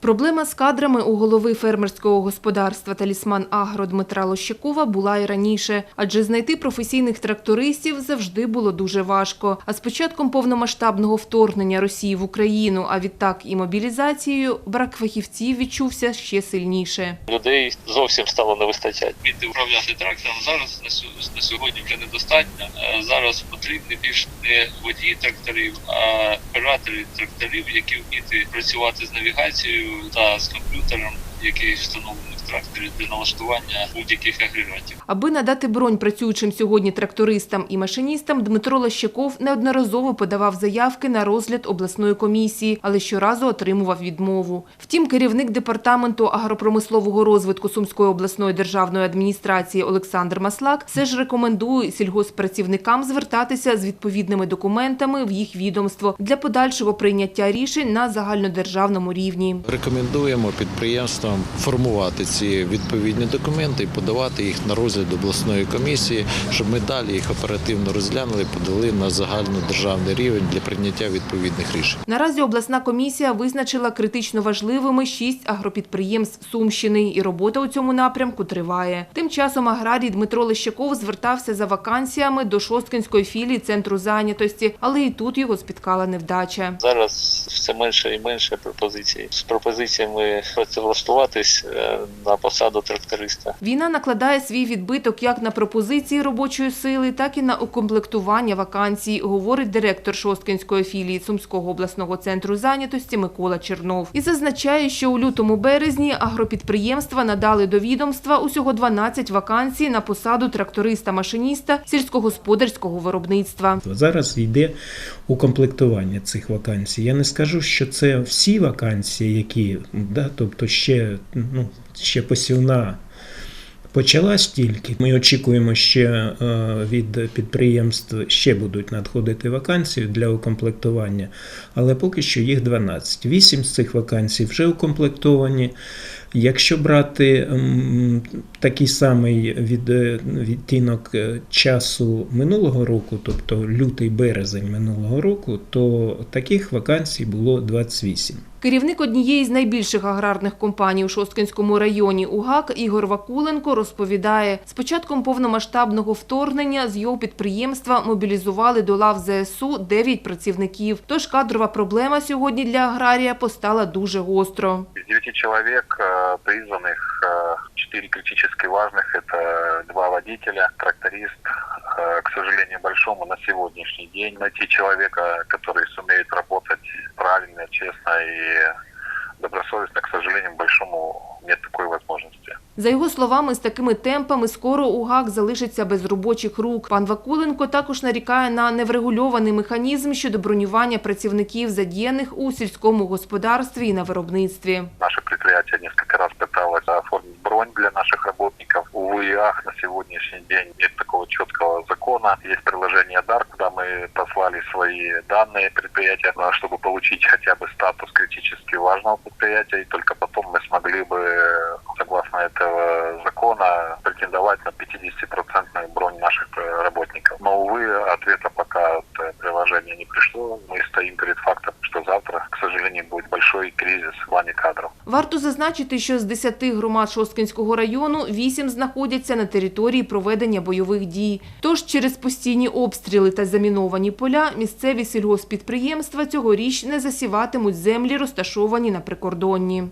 Проблема з кадрами у голови фермерського господарства «Талісман Агро» Дмитра Лощакова була і раніше, адже знайти професійних трактористів завжди було дуже важко. А з початком повномасштабного вторгнення Росії в Україну, а відтак і мобілізацією, брак фахівців відчувся ще сильніше. людей зовсім стало не вистачати. Вміти управляти трактором зараз на сьогодні вже недостатньо. Зараз потрібні більш не водії тракторів, а оператори тракторів, які вміти працювати з навігацією та з комп'ютером, який встановлений в тракторі для налаштування будь-яких агрегатів. Аби надати бронь працюючим сьогодні трактористам і машиністам, Дмитро Лощаков неодноразово подавав заявки на розгляд обласної комісії, але щоразу отримував відмову. Втім, керівник департаменту агропромислового розвитку Сумської обласної державної адміністрації Олександр Маслак все ж рекомендує сільгосппрацівникам звертатися з відповідними документами в їх відомство для подальшого прийняття рішень на загальнодержавному рівні. Рекомендуємо підприємствам формувати ці відповідні документи і подавати їх на розгляд обласної комісії, щоб ми далі їх оперативно розглянули, подали на загальнодержавний рівень для прийняття відповідних рішень. Наразі обласна комісія визначила критично важливими шість агропідприємств Сумщини, і робота у цьому напрямку триває. Тим часом аграрій Дмитро Лещаков звертався за вакансіями до Шосткинської філії центру зайнятості, але і тут його спіткала невдача. Зараз все менше і менше пропозицій з пропозиціями працевлаштуватись е, на посаду тракториста. Війна накладає свій відбиток як на пропозиції робочої сили, так і на укомплектування вакансій, говорить директор Шосткинської філії Сумського обласного центру зайнятості Микола Чернов. І зазначає, що у лютому-березні агропідприємства надали до відомства усього 12 вакансій на посаду тракториста-машиніста сільськогосподарського виробництва. Зараз йде укомплектування цих вакансій. Я не скажу, що це всі вакансії, які да, тобто ще, ну, ще посівна. Почалась тільки. Ми очікуємо ще е, від підприємств ще будуть надходити вакансії для укомплектування, але поки що їх 12. Вісім з цих вакансій вже укомплектовані. Якщо брати такий самий е, відтінок е, часу минулого року, тобто лютий-березень минулого року, то таких вакансій було 28. Керівник однієї з найбільших аграрних компаній у Шосткинському районі УГАК Ігор Вакуленко розповідає, з початком повномасштабного вторгнення з його підприємства мобілізували до лав ЗСУ 9 працівників. Тож кадрова проблема сьогодні для аграрія постала дуже гостро. Из девяти человек э, призванных, э, четыре критически важных, это два водителя, тракторист. Э, К сожалению, большому на сегодняшний день найти человека, который сумеет работать правильно, честно и добросовестно, к сожалению, большому нет такой возможности. За його словами, з такими темпами скоро УГАК залишиться без робочих рук. Пан Вакуленко також нарікає на неврегульований механізм щодо бронювання працівників, задіяних у сільському господарстві і на виробництві. Наше предприятие несколько раз пыталось оформить бронь для наших сегодняшний день нет такого четкого закона. Есть приложение DAR, куда мы послали свои данные предприятия, а, чтобы получить хотя бы статус критически важного предприятия, и только потом мы смогли бы, согласно этого закона, претендовать на 50% пока от э, приложения не пришло. Мы стоим перед фактом, что завтра, к сожалению, будет большой кризис в плане кадров. Варто зазначити, що з 10 громад Шосткинського району 8 знаходяться на території проведення бойових дій. Тож через постійні обстріли та заміновані поля місцеві сільгоспідприємства цьогоріч не засіватимуть землі, розташовані на прикордонні.